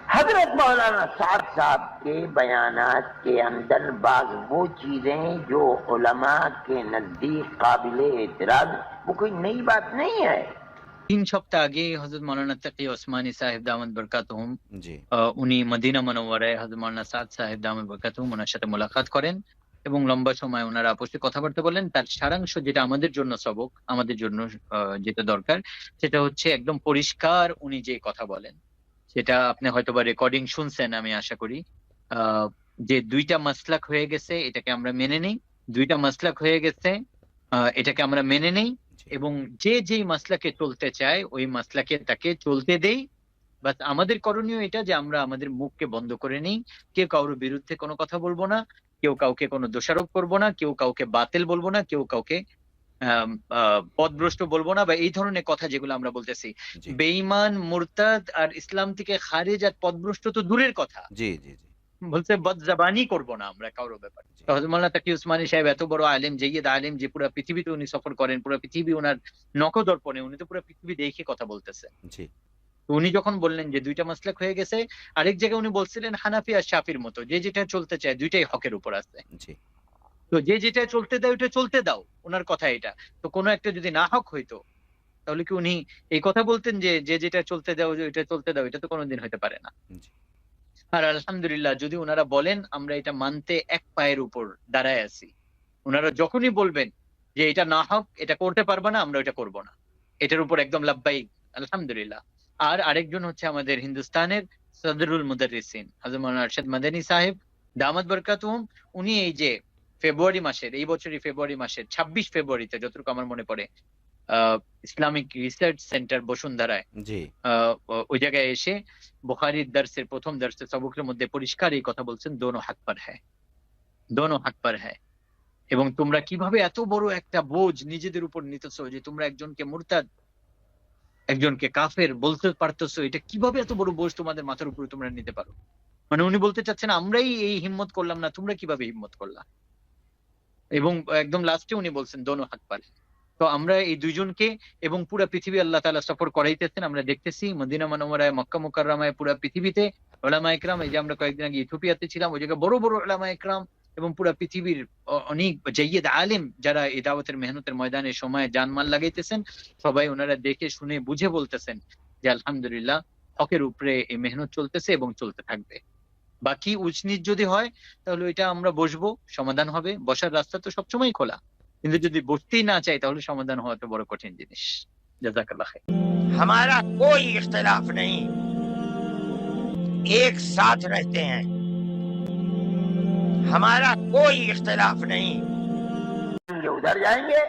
हजरत मौलाना साद साहब के बयानात के अंदर बाज वो चीजें जो उलमा के नजदीक काबिल एतराज वो कोई नई बात नहीं है তিন সপ্তাহ আগে হজরত মৌলানা তাকি ওসমানী সাহেব দামদ বরকাতহুম জি আহ, উনি মদিনা মনোয়ারায় হজরত মৌলানা সাদ সাহেব দামদ বরকাতহুম ওনার সাথে মোলাকাত করেন এবং লম্বা সময় ওনারা আপসে কথাবার্তা বলেন তার সারাংশ যেটা আমাদের জন্য সবক আমাদের জন্য আহ, যেটা দরকার সেটা হচ্ছে একদম পরিষ্কার উনি যে কথা বলেন সেটা আপনি হয়তোবা রেকর্ডিং শুনছেন আমি আশা করি। যে দুইটা মাসলাক হয়ে গেছে এটাকে আমরা মেনে নেই। দুইটা মাসলাক হয়ে গেছে এটাকে আমরা মেনে নেই এবং যে যেই মাসলাকে চলতে চায় ওই মাসলাকে তাকে চলতে দেই। বাস আমাদের করণীয় এটা যে আমরা আমাদের মুখকে বন্ধ করে নেই। কেউ কারোর বিরুদ্ধে কোনো কথা বলব না কেউ কাউকে কোনো দোষারোপ করব না কেউ কাউকে বাতিল বলব না কেউ কাউকে পথভ্রষ্ট বলব না বা এই ধরনের কথা যেগুলো আমরা বলতেছি। বেঈমান মুরতাদ আর ইসলাম থেকে খারিজ আর পথভ্রষ্ট তো দূরের কথা। জি জি জি। বলছে বদজাবানি করব না আমরা কারোর ব্যাপারে। তো মাওলানা তাকি উসমানী সাহেব এত বড় আলেম জয়্যিদ আলেম যে পুরো পৃথিবীতে উনি সফর করেন পুরো পৃথিবী ওনার নখদর্পণে উনি তো পুরো পৃথিবী দেখে কথা বলতেছেন জি। উনি যখন বললেন যে দুইটা মাসলাক হয়ে গেছে আরেক জায়গায় উনি বলছিলেন হানাফি আর শাফির মতো যে যেটা চলতে চায় দুইটাই হকের উপর আছে। জি। তো যে যেটা চলতে দেয় ওটা চলতে দাও ওনার কথা এটা। তো কোনো একটা যদি না হক হইতো তাহলে কি উনি এই কথা বলতেন যে যে যেটা চলতে দাও এটা চলতে দাও এটা তো কোনোদিন হতে পারে না। আর আলহামদুলিল্লাহ যদি ওনারা বলেন আমরা এটা মানতে এক পায়ের উপর দাঁড়ায় আছি। ওনারা যখনই বলবেন যে এটা না হক এটা করতে পারবে না আমরা এটা করব না। এটার উপর একদম লাভবাহিক আলহামদুলিল্লাহ। আর আরেকজন হচ্ছে আমাদের হিন্দুস্তানের সদরুল মুদারিসিন মাওলানা আরশাদ মাদানী সাহেব দামাত বরকাতুহুম উনি এই যে ফেব্রুয়ারি মাসের এই বছরই ফেব্রুয়ারি মাসের ছাব্বিশ ফেব্রুয়ারিতে যতটুকু আমার মনে পড়ে আহ ইসলামিক রিসার্চ সেন্টার বসুন্ধরায় জি। ওই জায়গায় এসে বুখারির দার্সের প্রথম দার্সের সবকের মধ্যে পরিষ্কার এই কথা বলছেন দোনো হাত পার হ্যায়। দোনো হাত পার হ্যায়। এবং তোমরা কীভাবে এত বড় একটা বোঝ নিজেদের উপর নিতেছো যে তোমরা একজনকে মুরতাদ একজনকে কাফের বলতে পারতেছো এটা কীভাবে এত বড় বোঝ তোমাদের মাথার উপরে তোমরা নিতে পারো? মানে উনি বলতে চাচ্ছেন আমরাই এই হিম্মত করলাম না তোমরা কীভাবে হিম্মত করলা? এবং একদম লাস্টে উনি বলছেন, দোনো পার। তো আমরা এই দুইজনকে এবং পুরো পৃথিবী আল্লাহ তাআলা সফর করাইতেছেন। আমরা দেখতেছি মদিনা মনোমরায় মক্কা মুকাররমায় পুরো পৃথিবীতে ওলামা একরাম এই যে আমরা কয়েকদিন আগে ইথিওপিয়াতে ছিলাম, ওই জায়গায় বড় বড় ওলামা একরাম এবং পুরো পৃথিবীর অনেক জাইয়েদ আলেম যারা এই দাওয়াতের মেহনতের ময়দানে সময় জানমাল লাগাইতেছেন, সবাই ওনারা দেখে শুনে বুঝে বলতেছেন যে আলহামদুলিল্লাহ, হকের উপরে এই মেহনত চলতেছে এবং চলতে থাকবে। বাকি উচনিচ যদি হয় তাহলে ওইটা আমরা বসবো সমাধান হবে বসার রাস্তা তো সবসময় খোলা কিন্তু যদি বসতেই না চাই তাহলে সমাধান হওয়া তো বড় কঠিন জিনিস জাজাকাল্লাহ খাইর। हमारा कोई इख्तलाफ नहीं एक साथ रहते हैं हमारा कोई इख्तलाफ नहीं ये उधर जाएंगे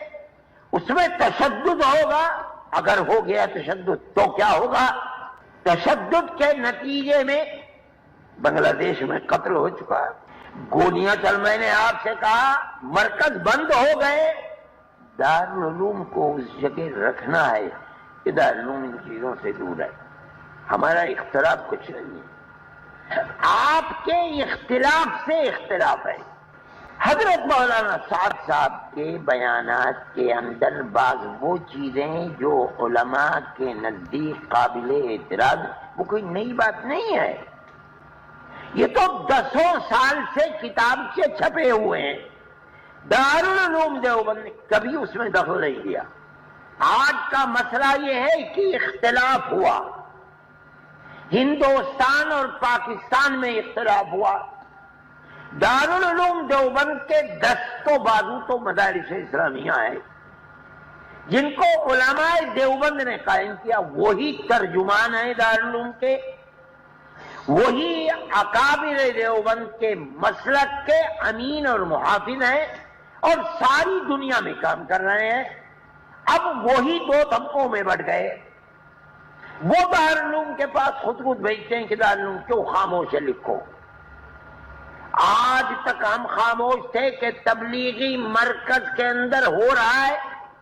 उसमें तशद होगा अगर हो गया तशद तो क्या होगा तशद के नतीजे में بنگلہ دیش میں قتل ہو چکا ہے۔ گولیاں چل، میں نے آپ سے کہا، مرکز بند ہو گئے۔ دار العلوم کو اس جگہ رکھنا ہے۔ کہ دارالعلوم ان چیزوں سے دور ہے۔ ہمارا اختلاف کچھ نہیں ہے۔ آپ کے اختلاف سے اختلاف ہے۔ حضرت مولانا صاحب صاحب کے بیانات کے اندر بعض وہ چیزیں جو علماء کے نزدیک قابل اعتراض، وہ کوئی نئی بات نہیں ہے۔ یہ تو دسوں سال سے کتاب سے چھپے ہوئے ہیں۔ دارالعلوم دیوبند نے کبھی اس میں دخل نہیں دیا آج کا مسئلہ یہ ہے کہ اختلاف ہوا۔ ہندوستان اور پاکستان میں اختلاف ہوا۔ دارالعلوم دیوبند کے دس تو بازو تو مدارس اسلامیہ ہیں۔ جن کو علماء دیوبند نے قائم کیا، وہی ترجمان ہیں دارالعلوم کے۔ وہی اکابر دیوبند کے مسلک کے امین اور محافظ ہیں اور ساری دنیا میں کام کر رہے ہیں۔ اب وہی دو طبقوں میں بٹ گئے۔ وہ دارالعلوم کے پاس خود خود بھیجتے ہیں کہ دارالعلوم کیوں خاموش ہے لکھو۔ آج تک ہم خاموش تھے کہ تبلیغی مرکز کے اندر ہو رہا ہے۔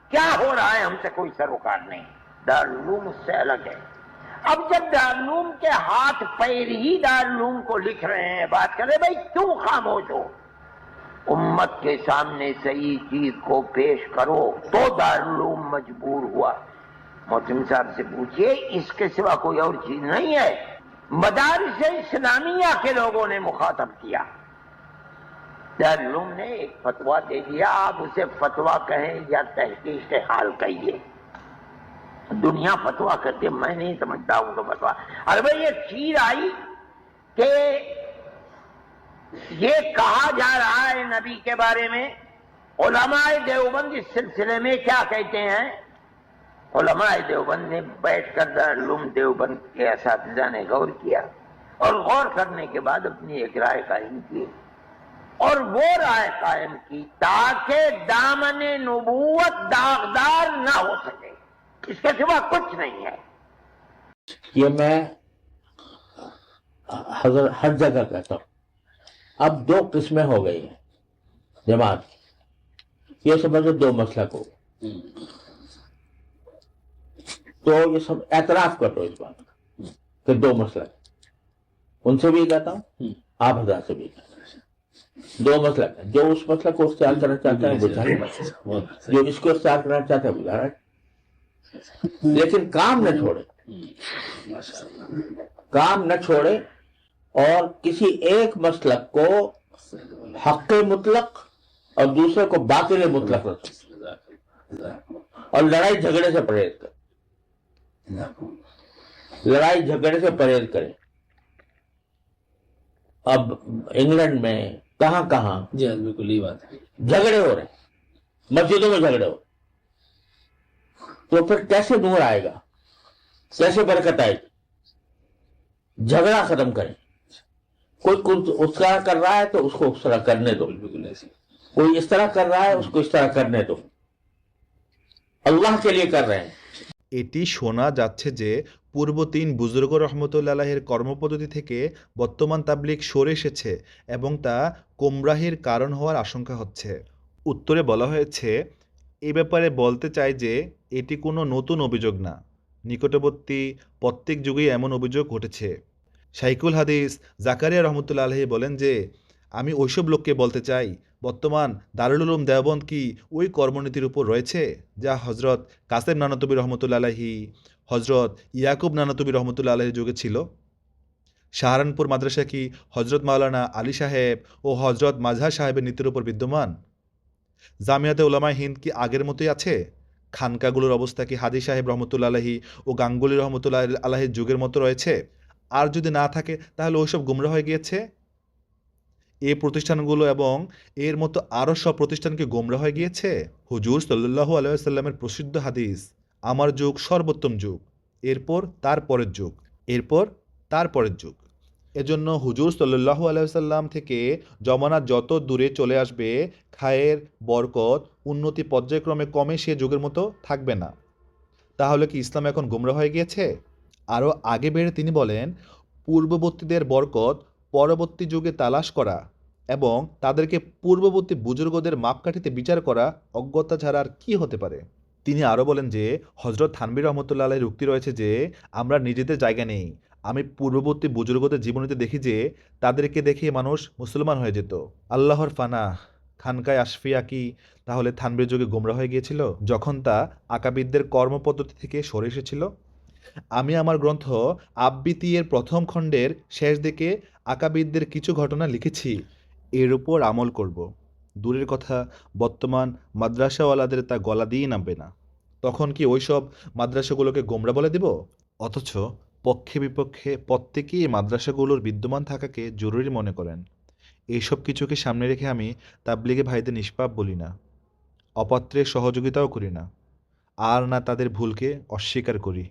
کیا ہو رہا ہے ہم سے کوئی سروکار نہیں۔ دارالعلوم اس سے الگ ہے۔ اب جب دارلوم کے ہاتھ پیر ہی دارلوم کو لکھ رہے ہیں، بات کریں بھائی، کیوں خاموش ہو؟ امت کے سامنے صحیح چیز کو پیش کرو تو دارالعلوم مجبور ہوا۔ محتم صاحب سے پوچھئے، اس کے سوا کوئی اور چیز نہیں ہے۔ مدارس اسلامیہ کے لوگوں نے مخاطب کیا۔ دارلوم نے ایک فتوا دے دیا، آپ اسے فتوا کہیں یا تحقیق حال کہیے۔ دنیا فتوا کرتے میں نہیں سمجھتا ان کو فتوا اور بھائی یہ چیز آئی کہ یہ کہا جا رہا ہے نبی کے بارے میں، علماء دیوبند اس سلسلے میں کیا کہتے ہیں؟ علماء دیوبند نے بیٹھ کر دارالعلوم دیوبند کے اساتذہ نے غور کیا اور غور کرنے کے بعد اپنی ایک رائے قائم کی اور وہ رائے قائم کی تاکہ دامن نبوت داغدار نہ ہو سکے۔ اس کے سوا کچھ نہیں ہے۔ یہ میں ہر جگہ کہتا ہوں۔ اب دو قسمیں ہو گئی ہیں جماعت یہ سمجھو دو مسئلہ کو تو یہ سب اعتراف کر دو اس بات کا کہ دو مسئلہ ان سے بھی کہتا ہوں آپ ہزار سے بھی کہتا ہوں۔ دو مسئلہ جو اس مسئلہ کو اختیار کرنا چاہتا ہے جو اس کو اختیار کرنا چاہتا ہے وہ ہے۔ لیکن کام نہ چھوڑے۔ کام نہ چھوڑے اور کسی ایک مسلک کو حق مطلق اور دوسرے کو باطل مطلق رکھے اور لڑائی جھگڑے سے پرہیز کرے لڑائی جھگڑے سے پرہیز کرے اب انگلینڈ میں کہاں کہاں جی ہاں، بالکل یہ بات ہے۔ جھگڑے ہو رہے مسجدوں میں جھگڑے ہو رہے तो फिर कैसे नूर आएगा कैसे बरकत आएगी झगड़ा खत्म करें कोई कुछ उस तरह कर रहा है तो उसको उस तरह करने दो बिल्कुल ऐसे कोई इस तरह कर रहा है उसको इस तरह करने दो अल्लाह के लिए कर रहे हैं এটি শোনা যাচ্ছে যে পূর্ব তিন বুজুর্গ রহমতুল্লাহের কর্মপদ্ধতি থেকে বর্তমান তাবলিগ সরে এসেছে এবং তা কোমরাহির কারণ হওয়ার আশঙ্কা হচ্ছে উত্তরে বলা হয়েছে এ ব্যাপারে বলতে চাই যে, এটি কোনো নতুন অভিযোগ না। নিকটবর্তী প্রত্যেক যুগেই এমন অভিযোগ ঘটেছে। শাইকুল হাদিস জাকারিয়া রহমতুল্লা আলহী বলেন যে, আমি ওইসব লোককে বলতে চাই, বর্তমান দারুল উলুম দেওবন্দ কি ওই কর্মনীতির উপর রয়েছে? যা হজরত কাসেম নানাতবী রহমতুল্লা আলাহি হজরত ইয়াকুব নানাতবী রহমতুল্লা আলাহির যুগে ছিল। সাহারানপুর মাদ্রাসা কি হজরত মাওলানা আলী সাহেব ও হজরত মাজহার সাহেবের নীতির উপর বিদ্যমান? জামিয়াতে ওলামায় হিন্দ কি আগের মতোই আছে? খানকাগুলোর অবস্থা কি হাদি সাহেব রহমতুল্লা আলাহি ও গাঙ্গুলি রহমতুল্লাহ আলাহির যুগের মতো রয়েছে? আর যদি না থাকে, তাহলে ওইসব গুমরা হয়ে গিয়েছে? এই প্রতিষ্ঠানগুলো এবং এর মতো আরও সব প্রতিষ্ঠানকে গোমরা হয়ে গিয়েছে? হুজুর সাল্লাল্লাহু আলাইসাল্লামের প্রসিদ্ধ হাদিস, আমার যুগ সর্বোত্তম যুগ, এরপর তার পরের যুগ, এরপর তার পরের যুগ। এজন্য হুজুর সাল্লাল্লাহু আলাইসাল্লাম থেকে জমানা যত দূরে চলে আসবে, খায়ের বরকত উন্নতি পর্যায়ক্রমে কমে সে যুগের মতো থাকবে না। তাহলে কি ইসলাম এখন গুমরা হয়ে গিয়েছে? আরও আগে বেড়ে তিনি বলেন, পূর্ববর্তীদের বরকত পরবর্তী যুগে তালাশ করা এবং তাদেরকে পূর্ববর্তী বুজুর্গদের মাপকাঠিতে বিচার করা অজ্ঞতা ছাড়া আর কী হতে পারে? তিনি আরও বলেন যে হজরত থানবির রহমতুল্লাহ আলাইয়ের উক্তি রয়েছে যে, আমরা নিজেদের জায়গা নেই আমি পূর্ববর্তী বুজুর্গদের জীবনীতে দেখি যে তাদেরকে দেখে মানুষ মুসলমান হয়ে যেত। আল্লাহর ফানা খানকায় আশফিয়া কি তাহলে থানবির যুগে গোমরা হয়ে গিয়েছিল, যখন তা আকাবিদদের কর্মপদ্ধতি থেকে সরে এসেছিল? আমি আমার গ্রন্থ আবৃত্তির প্রথম খণ্ডের শেষ দিকে আকাবিদদের কিছু ঘটনা লিখেছি, এর উপর আমল করব। দূরের কথা, বর্তমান মাদ্রাসাওয়ালাদের তা গলা দিয়েই নামবে না। তখন কি ওইসব মাদ্রাসাগুলোকে গোমরা বলে দিব? অথচ পক্ষে বিপক্ষে প্রত্যেকেই মাদ্রাসাগুলোর বিদ্যমান থাকাকে জরুরি মনে করেন। এইসব কিছুকে সামনে রেখে আমি তাবলিগে ভাইদের নিষ্পাপ বলি না, অপাত্রের সহযোগিতাও করি না, আর না তাদের ভুলকে অস্বীকার করি।